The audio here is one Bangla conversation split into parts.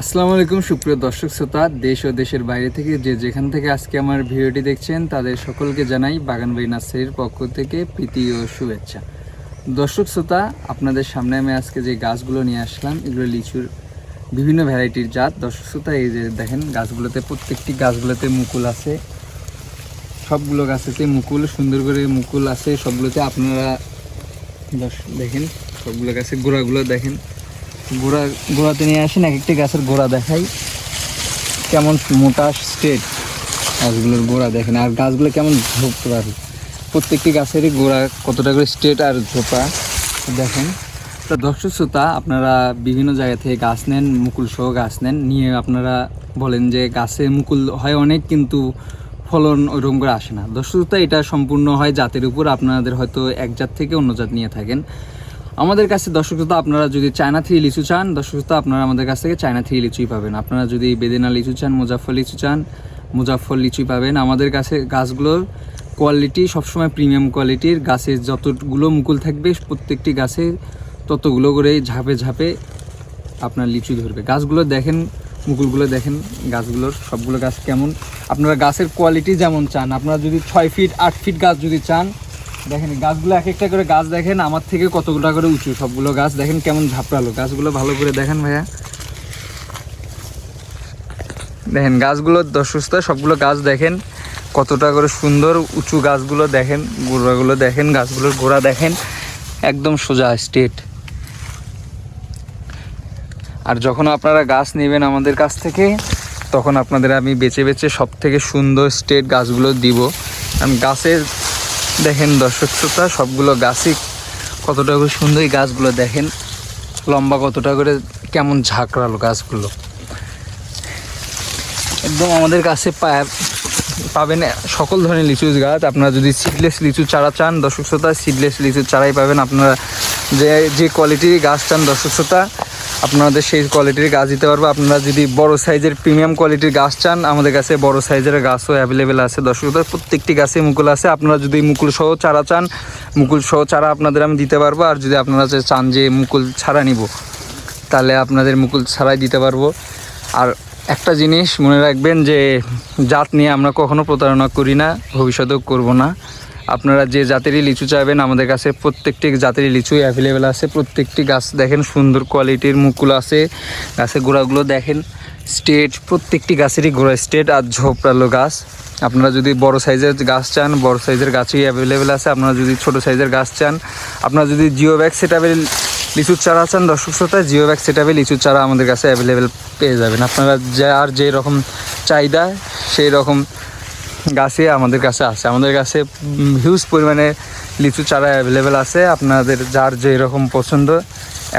আসসালামু আলাইকুম, সুপ্রিয় দর্শক শ্রোতা। দেশ ও দেশের বাইরে থেকে যে যেখান থেকে আজকে আমার ভিডিওটি দেখছেন, তাদের সকলকে জানাই বাগানবাড়ি নার্সারির পক্ষ থেকে প্রীতি ও শুভেচ্ছা। দর্শক শ্রোতা, আপনাদের সামনে আমি আজকে যে গাছগুলো নিয়ে আসলাম, এগুলো লিচুর বিভিন্ন ভ্যারাইটির জাত। দর্শক শ্রোতা, এই যে দেখেন, গাছগুলোতে প্রত্যেকটি গাছগুলোতে মুকুল আছে। সবগুলো গাছেতে মুকুল, সুন্দর করে মুকুল আছে সবগুলোতে। আপনারা দেখেন, সবগুলো গাছের গোড়াগুলো দেখেন। গোড়া, গোড়াতে নিয়ে আসেন এক একটি গাছের গোড়া দেখাই। কেমন মোটা স্টেট গাছগুলোর গোড়া দেখেন, আর গাছগুলো কেমন ঝোপা প্রত্যেকটি গাছেরই গোড়া কতটা করে স্টেট আর ঝোপা দেখেন। তো দর্শক শ্রোতা, আপনারা বিভিন্ন জায়গা থেকে গাছ নেন মুকুল সহ গাছ নেন, নিয়ে আপনারা বলেন যে গাছে মুকুল হয় অনেক, কিন্তু ফলন ওইরকম করে আসে না। দর্শক শ্রোতা, এটা সম্পূর্ণ হয় জাতের উপর। আপনাদের হয়তো এক জাত থেকে অন্য জাত নিয়ে থাকেন। আমাদের কাছে দর্শক শ্রোতা, আপনারা যদি চায়না থ্রি লিচু চান, দর্শক শ্রোতা, আপনারা আমাদের কাছ থেকে চায়না থ্রি লিচুই পাবেন। আপনারা যদি বেদেনা লিচু চান মুজাফর লিচু চান মুজাফর লিচুই পাবেন। আমাদের কাছে গাছগুলোর কোয়ালিটি সবসময় প্রিমিয়াম কোয়ালিটির গাছের যতগুলো মুকুল থাকবে, প্রত্যেকটি গাছে ততগুলো করে ঝাঁপে ঝাঁপে আপনার লিচু ধরবে। গাছগুলো দেখেন, মুকুলগুলো দেখেন, গাছগুলোর সবগুলো গাছ কেমন। আপনারা গাছের কোয়ালিটি যেমন চান, আপনারা যদি ছয় ফিট আট ফিট গাছ যদি চান দেখেন গাছগুলো এক একটা করে গাছ দেখেন, আমার থেকে কতগুলো করে উঁচু, সবগুলো গাছ দেখেন কেমন ঝাপড়ালো গাছগুলো ভালো করে দেখেন ভাইয়া। দেখেন গাছগুলো দর্শকতা সবগুলো গাছ দেখেন, কতটা করে সুন্দর উঁচু গাছগুলো দেখেন, গোড়াগুলো দেখেন, গাছগুলোর গোড়া দেখেন, একদম সোজা স্টেট আর যখন আপনারা গাছ নেবেন আমাদের কাছ থেকে, তখন আপনাদের আমি বেছে বেছে সব থেকে সুন্দর স্টেট গাছগুলো দিব। কারণ গাছের দেখেন দর্শক শ্রোতা, সবগুলো গাছই কতটা করে সুন্দর, এই গাছগুলো দেখেন, লম্বা কতটা করে, কেমন ঝাঁকড়ালো গাছগুলো। একদম আমাদের কাছে পাবেন সকল ধরনের লিচু গাছ। আপনারা যদি সিডলেস লিচু চারা চান, দর্শক শ্রোতা সিডলেস লিচু চারাই পাবেন। আপনারা যে যে কোয়ালিটির গাছ চান, দর্শক শ্রোতা আপনাদের সেই কোয়ালিটির গাছ দিতে পারব, আপনারা যদি বড় সাইজের প্রিমিয়াম কোয়ালিটির গাছ চান, আমাদের কাছে বড় সাইজের গাছও অ্যাভেলেবেল আছে। দর্শক প্রত্যেকটি গাছে মুকুল আছে। আপনারা যদি মুকুল সহ চারা চান, মুকুল সহ চারা আপনাদের আমি দিতে পারব। আর যদি আপনারা চান যে মুকুল ছাড়া নিব, তাহলে আপনাদের মুকুল ছাড়াই দিতে পারব। আর একটা জিনিস মনে রাখবেন যে, জাত নিয়ে আমরা কখনো প্রতারণা করি না, ভবিষ্যতেও করব না। আপনারা যে জাতেরই লিচু চাইবেন, আমাদের কাছে প্রত্যেকটি জাতেরই লিচুই অ্যাভেলেবেল আছে। প্রত্যেকটি গাছ দেখেন, সুন্দর কোয়ালিটির মুকুল আছে। গাছের গোড়াগুলো দেখেন স্টেট প্রত্যেকটি গাছেরই গোড়া স্টেট আর ঝোপড়ালো গাছ। আপনারা যদি বড় সাইজের গাছ চান, বড় সাইজের গাছই অ্যাভেলেবেল আছে। আপনারা যদি ছোট সাইজের গাছ চান, আপনারা যদি জিও ব্যাগ সেটাবেল লিচুর চারা চান, দর্শক শ্রোতা জিও ব্যাগ সেটাবে লিচুর চারা আমাদের কাছে অ্যাভেলেবেল পেয়ে যাবেন। আপনারা যার যে রকম চাহিদা সেই রকম গাছে, আমাদের কাছে আছে। আমাদের কাছে হিউজ পরিমাণে লিচু চারা অ্যাভেলেবেল আছে। আপনাদের যার যে রকম পছন্দ,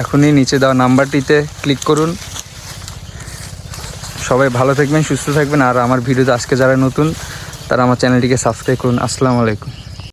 এখনই নিচে দেওয়া নাম্বারটিতে ক্লিক করুন। সবাই ভালো থাকবেন, সুস্থ থাকবেন। আর আমার ভিডিওতে আজকে যারা নতুন, তারা আমার চ্যানেলটিকে সাবস্ক্রাইব করুন। আসসালামু আলাইকুম।